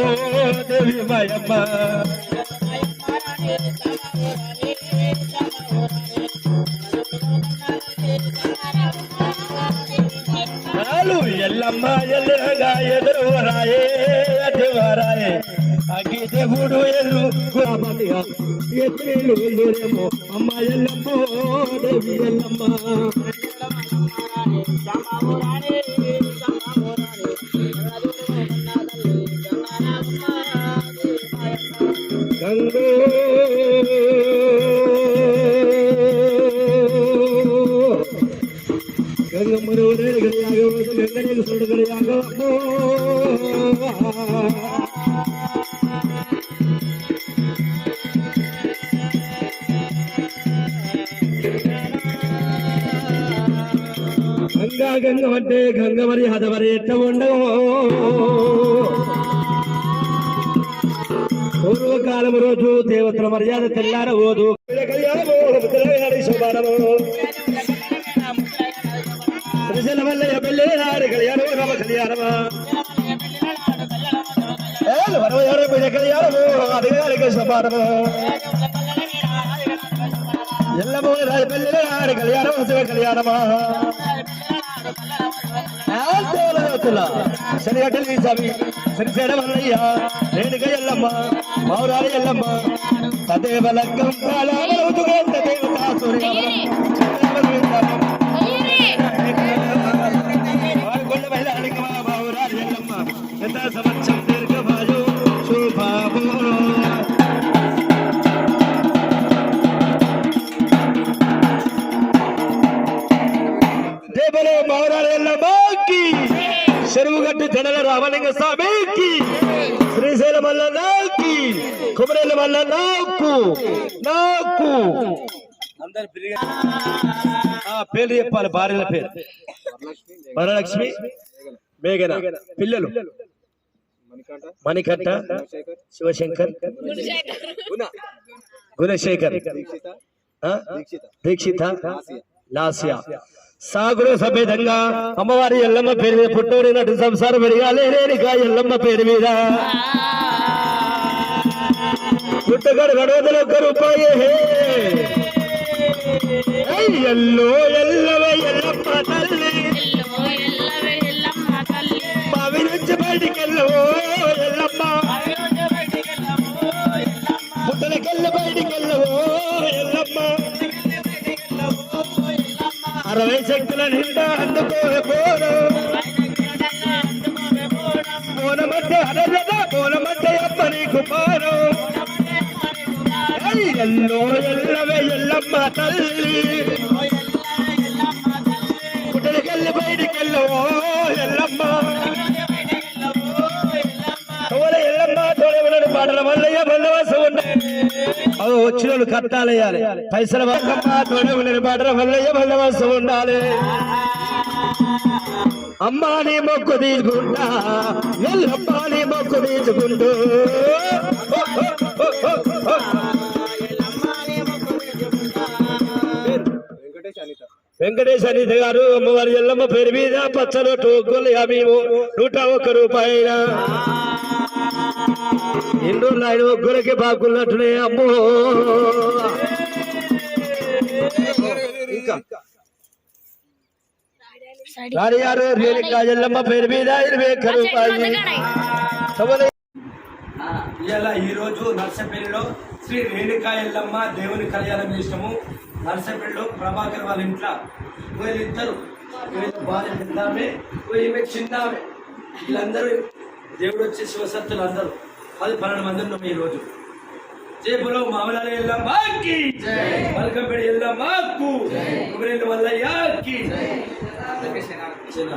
ఎల్లమ్మో దేవి మాయమ్మ చాలు ఎల్లమ్మ ఎల్లగా ఎదురువరాయే అదివరాయే. అగ్గి దేవుడు ఎల్లు గురామతిగా ఎత్తులు ఎల్లురేమో అమ్మ దేవి ఎల్లమ్మ. ഗംഗ മറ്റേ ഗംഗമറി ഹതവരേറ്റമുണ്ടോ రోజు దేవతల మర్యాద తెల్లారబోదు శ్రీశైల మల్లయ్య పెళ్ళినాడు కళ్యాణము రామ కళ్యాణమా ఏలు వరవయారు కళ్యాణము అడిగారికి సమానము ఎల్లమో రాజు పెళ్ళినాడు కళ్యాణము శివ కళ్యాణమా శని అటలి స్వామి శ్రీశైల మల్లయ్య రేణుక ఎల్లమ్మ మౌరాలి ఎల్లమ్మ తదేవ లగ్గం కాలామవుతుగంత చెరువుగట్టు జడల రామలింగ స్వామికి శ్రీశైలం వల్ల నాకి కుమరేల వల్ల నాకు. నాకు అందరి పేర్లు చెప్పాలి భార్యల పేరు. వరలక్ష్మి మేఘన పిల్లలు. మణికంఠ శివశంకర్ గుణశేఖర్? దీక్షిత లాస్య. సాగులో సమేతంగా అమ్మవారి ఎల్లమ్మ పేరు మీద పుట్టోడి నటు సంసారం పెరగాలి రేణుకా ఎల్లమ్మ పేరు మీద. పుట్టగడు గడవదలు ఒక్క రూపాయి. ఎల్లో ఎల్లవ ఎల్లమ్మ తల్లి. బావి నుంచి బయటికి వెళ్ళవో ఎల్లమ్మ. పుట్టలకెళ్ళి బయటికి అరవై శక్తుల నిండా అందుకోకపోను మోనమంటే అడగద మోనమంటే అప్ప నీకు పాను ఎల్లో ఎల్లవే ఎల్లమ్మ తల్లి. కుటలికెళ్ళి బయటికి ఎల్లమ్మ. తోల ఎల్లమ్మ తోల పాటల వల్లయ్య బందవాసం ఉన్నాయి అవి వచ్చిన వాళ్ళు కట్టాలేయాలి. పైసల బతుకమ్మ ఉండాలి. అమ్మా నీ మొక్కు తీసుకుంటా ఎల్లమ్మ నీ మొక్కు తీసుకుంటూ. వెంకటేశ్ అనిత గారు అమ్మవారి ఎల్లమ్మ పేరు మీద పచ్చలో టోకులు యాభై నూట ఒక్క రూపాయల ఎన్ని రోజులు ఆయన ఒక్కరికి బాగున్నట్టునే అమ్మో. ఇంకా. ఎల్లమ్మ పేరు మీద ఇరవై ఒక్క రూపాయలు. సమలే ఇలా ఈరోజు నర్సపల్లిలో శ్రీ రేణుకా ఎల్లమ్మ దేవుని కళ్యాణం చేసినాము. నర్సపల్లిలో ప్రభాకర్ వాళ్ళ ఇంట్లో. వీళ్ళిద్దరు వీళ్ళ భార్య పెద్దామే ఈమె చిన్నామే. వీళ్ళందరూ దేవుడు వచ్చే శివసత్తులు అందరూ. పది పన్నెండు మంది ఉన్నాం ఈరోజు జేబులో మామలాల ఎల్లమ్మకి. మల్కంపేట ఎల్లమ్మకు. కుమరేళ్ళు మల్లయ్యకి చిన్న